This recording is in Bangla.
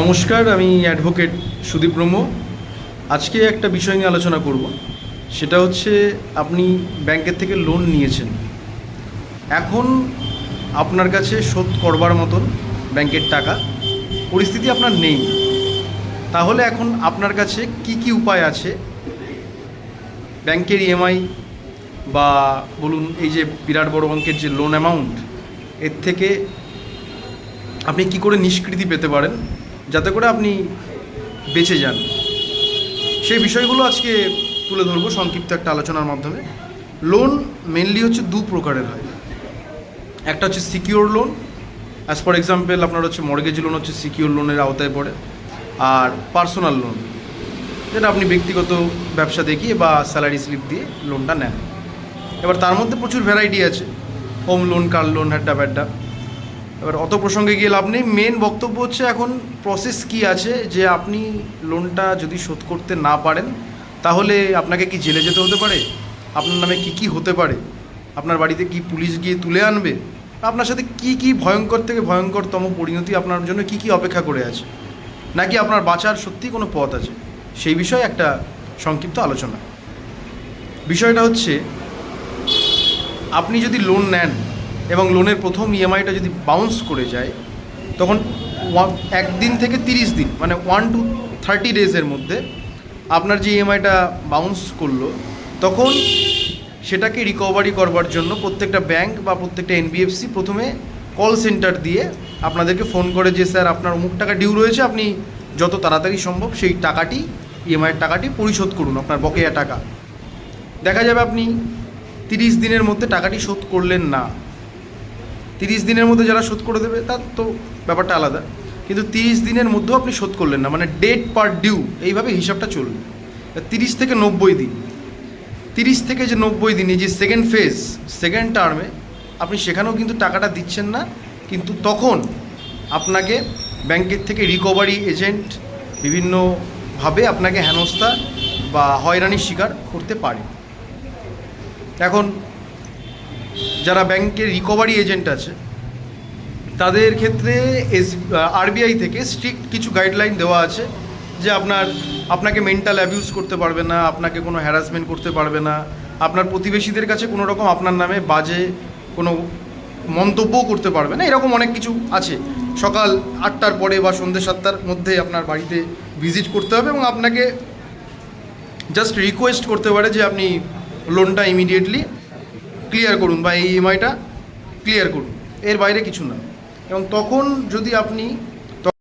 নমস্কার, আমি অ্যাডভোকেট সুদীপ ব্রহ্ম। আজকে একটা বিষয় নিয়ে আলোচনা করব। সেটা হচ্ছে, আপনি ব্যাংকের থেকে লোন নিয়েছেন। এখন আপনার কাছে শোধ করবার মতন ব্যাংকের টাকা, পরিস্থিতি আপনার নেই। তাহলে এখন আপনার কাছে কি কি উপায় আছে? ব্যাংকের ইএমআই বা বলুন, এই যে বিরাট বড় অঙ্কের যে লোন অ্যামাউন্ট এর থেকে আপনি কি করে নিষ্কৃতি পেতে পারেন? যাতে করে আপনি বেঁচে যান। সেই বিষয়গুলো আজকে তুলে ধরবো সংক্ষিপ্ত একটা আলোচনার মাধ্যমে। লোন মেনলি হচ্ছে দু প্রকারের হয়। একটা হচ্ছে secure loan as for example আপনার হচ্ছে মর্গেজ লোন হচ্ছে সিকিওর লোনের আওতায় পড়ে, আর পার্সোনাল লোন যেটা আপনি ব্যক্তিগত ব্যবসা দেখিয়ে বা স্যালারি স্লিপ দিয়ে লোনটা নেন। এবার তার মধ্যে প্রচুর ভ্যারাইটি আছে। হোম লোন কার লোন হ্যাড্ডা ব্যাড্ডা এবার অত প্রসঙ্গে গিয়ে লাভ নেই। মেন বক্তব্য হচ্ছে এখন প্রসেস কি আছে যে আপনি লোনটা যদি শোধ করতে না পারেন, তাহলে আপনাকে কি জেলে যেতে হতে পারে? আপনার নামে কি কি হতে পারে? আপনার বাড়িতে কি পুলিশ গিয়ে তুলে আনবে? আপনার সাথে কি কি ভয়ঙ্কর থেকে ভয়ঙ্করতম পরিণতি আপনার জন্য কি কি অপেক্ষা করে আছে? নাকি আপনার বাঁচার সত্যি কোনো পথ আছে? সেই বিষয়ে একটা সংক্ষিপ্ত আলোচনা। বিষয়টা হচ্ছে, আপনি যদি লোন নেন এবং লোনের প্রথম ইএমআইটা যদি বাউন্স করে যায়, তখন একদিন থেকে তিরিশ দিন মানে ওয়ান টু থার্টি ডেজের মধ্যে আপনার যে ইএমআইটা বাউন্স করল, তখন সেটাকে রিকভারি করবার জন্য প্রত্যেকটা ব্যাংক বা প্রত্যেকটা এনবিএফসি প্রথমে কল সেন্টার দিয়ে আপনাদেরকে ফোন করে যে, স্যার, আপনার অমুক টাকা ডিউ রয়েছে, আপনি যত তাড়াতাড়ি সম্ভব সেই টাকাটি ইএমআইয়ের টাকাটি পরিশোধ করুন, আপনার বকেয়া টাকা। দেখা যাবে আপনি তিরিশ দিনের মধ্যে টাকাটি শোধ করলেন না। তিরিশ দিনের মধ্যে যারা শোধ করে দেবে, তার তো ব্যাপারটা আলাদা। কিন্তু তিরিশ দিনের মধ্যেও আপনি শোধ করলেন না মানে ডেট পার ডিউ এইভাবে হিসাবটা চলবে। তিরিশ থেকে নব্বই দিন। তিরিশ থেকে যে নব্বই দিন, এই যে সেকেন্ড ফেজ সেকেন্ড টার্মে আপনি সেখানেও কিন্তু টাকাটা দিচ্ছেন না, কিন্তু তখন আপনাকে ব্যাংকের থেকে রিকভারি এজেন্ট বিভিন্নভাবে আপনাকে হেনস্থা বা হয়রানির শিকার করতে পারে। এখন যারা ব্যাংকের রিকভারি এজেন্ট আছে, তাদের ক্ষেত্রে এস আরবিআই থেকে স্ট্রিক্ট কিছু গাইডলাইন দেওয়া আছে যে আপনার, আপনাকে মেন্টাল অ্যাবিউজ করতে পারবে না, আপনাকে কোনো হ্যারাসমেন্ট করতে পারবে না, আপনার প্রতিবেশীদের কাছে কোনো রকম আপনার নামে বাজে কোনো মন্তব্যও করতে পারবে না, এরকম অনেক কিছু আছে। সকাল আটটার পরে বা সন্ধ্যে সাতটার মধ্যে আপনার বাড়িতে ভিজিট করতে হবে এবং আপনাকে জাস্ট রিকোয়েস্ট করতে পারে যে আপনি লোনটা ইমিডিয়েটলি ক্লিয়ার করুন বা এই ইএমআইটা ক্লিয়ার করুন। এর বাইরে কিছু না। এবং তখন যদি আপনি